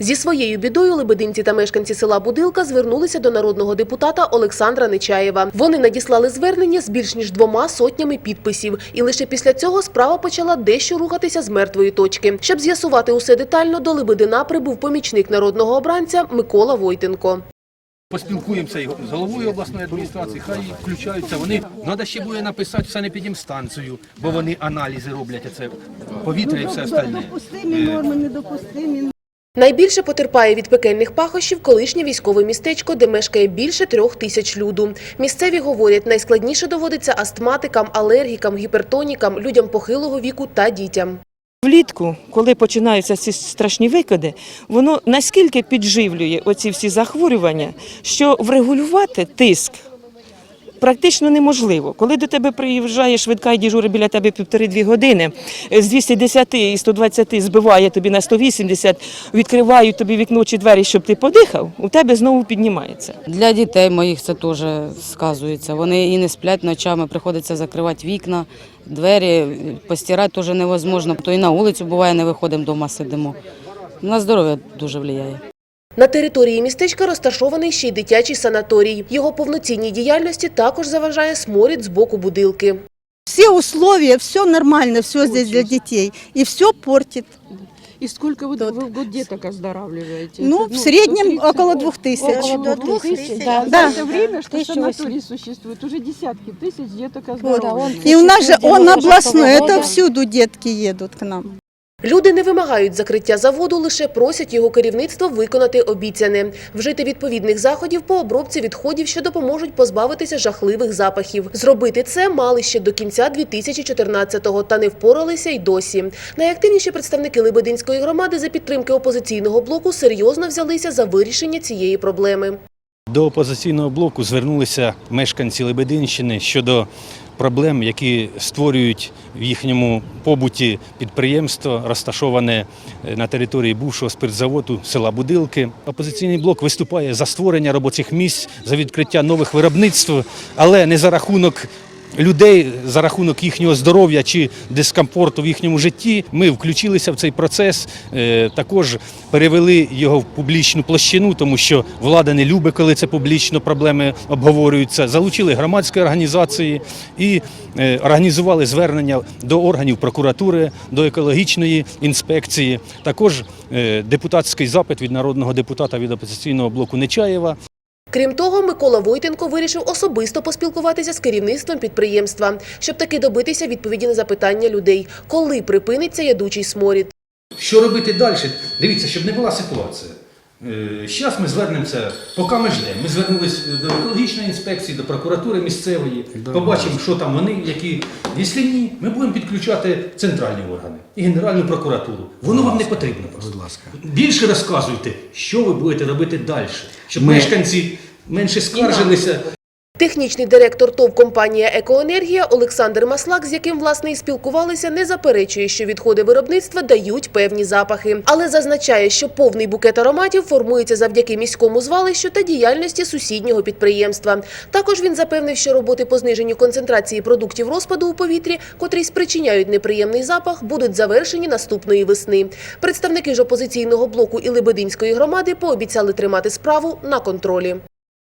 Зі своєю бідою лебединці та мешканці села Будилка звернулися до народного депутата Олександра Нечаєва. Вони надіслали звернення з більш ніж двома сотнями підписів, і лише після цього справа почала дещо рухатися з мертвої точки. Щоб з'ясувати усе детально, до Лебедина прибув помічник народного обранця Микола Войтенко. Поспілкуємося з головою обласної адміністрації, хай включаються. Вони треба ще буде написати в санепідемстанцію, бо вони аналізи роблять це повітря і все остальне. Допустимі норми, недопустимі. Найбільше потерпає від пекельних пахощів колишнє військове містечко, де мешкає більше трьох тисяч люду. Місцеві говорять, найскладніше доводиться астматикам, алергікам, гіпертонікам, людям похилого віку та дітям. Влітку, коли починаються ці страшні викиди, воно наскільки підживлює оці всі захворювання, що врегулювати тиск практично неможливо. Коли до тебе приїжджає швидка і дежурить біля тебе півтори-дві години, з 210 і 120 збиває тобі на 180, відкривають тобі вікно чи двері, щоб ти подихав, у тебе знову піднімається. Для дітей моїх це теж сказується. Вони і не сплять ночами, приходиться закривати вікна, двері, постирати теж невозможно. То і на вулицю буває, не виходимо вдома, сидимо. На здоров'я дуже впливає. На території містечка розташований ще й дитячий санаторій. Його повноцінній діяльності також заважає сморід з боку будилки. Все условия, все нормально, все здесь для детей. И все портит. И сколько вы, Тот. вы в год деток оздоравливаете? Ну, Это, в среднем 30, около двух тысяч. Около двух тысяч? Да. За это время, что 1800. санаторий существует, уже десятки тысяч деток оздоравливают. И у нас же он 96-го областной, это года. всюду детки едут к нам. Люди не вимагають закриття заводу, лише просять його керівництво виконати обіцяне, вжити відповідних заходів по обробці відходів, що допоможуть позбавитися жахливих запахів. Зробити це мали ще до кінця 2014-го, та не впоралися й досі. Найактивніші представники Лебединської громади за підтримки опозиційного блоку серйозно взялися за вирішення цієї проблеми. До опозиційного блоку звернулися мешканці Лебединщини щодо проблем, які створюють в їхньому побуті підприємство, розташоване е, на території бувшого спиртзаводу села Будилки. Опозиційний блок виступає за створення робочих місць, за відкриття нових виробництв, але не за рахунок. Людей за рахунок їхнього здоров'я чи дискомфорту в їхньому житті ми включилися в цей процес. е, Також перевели його в публічну площину, тому що влада не любить, коли це публічно проблеми обговорюються. Залучили громадські організації і е, організували звернення до органів прокуратури, до екологічної інспекції. Також е, депутатський запит від народного депутата від опозиційного блоку Нечаєва. Крім того, Микола Войтенко вирішив особисто поспілкуватися з керівництвом підприємства, щоб таки добитися відповіді на запитання людей, коли припиниться ядучий сморід. Що робити далі? Дивіться, щоб не була ситуація. Зараз ми звернемося, поки ми ждемо. Ми звернулися до екологічної інспекції, до прокуратури місцевої, побачимо, що там вони, які. Якщо ні, ми будемо підключати центральні органи і Генеральну прокуратуру. Воно вам не потрібно. Просто. Будь ласка. Більше розказуйте, що ви будете робити далі, щоб мешканці менше скаржилися. Технічний директор ТОВ компанія «Екоенергія» Олександр Маслак, з яким власне і спілкувалися, не заперечує, що відходи виробництва дають певні запахи, але зазначає, що повний букет ароматів формується завдяки міському звалищу та діяльності сусіднього підприємства. Також він запевнив, що роботи по зниженню концентрації продуктів розпаду у повітрі, котрі спричиняють неприємний запах, будуть завершені наступної весни. Представники ж опозиційного блоку і Лебединської громади пообіцяли тримати справу на контролі.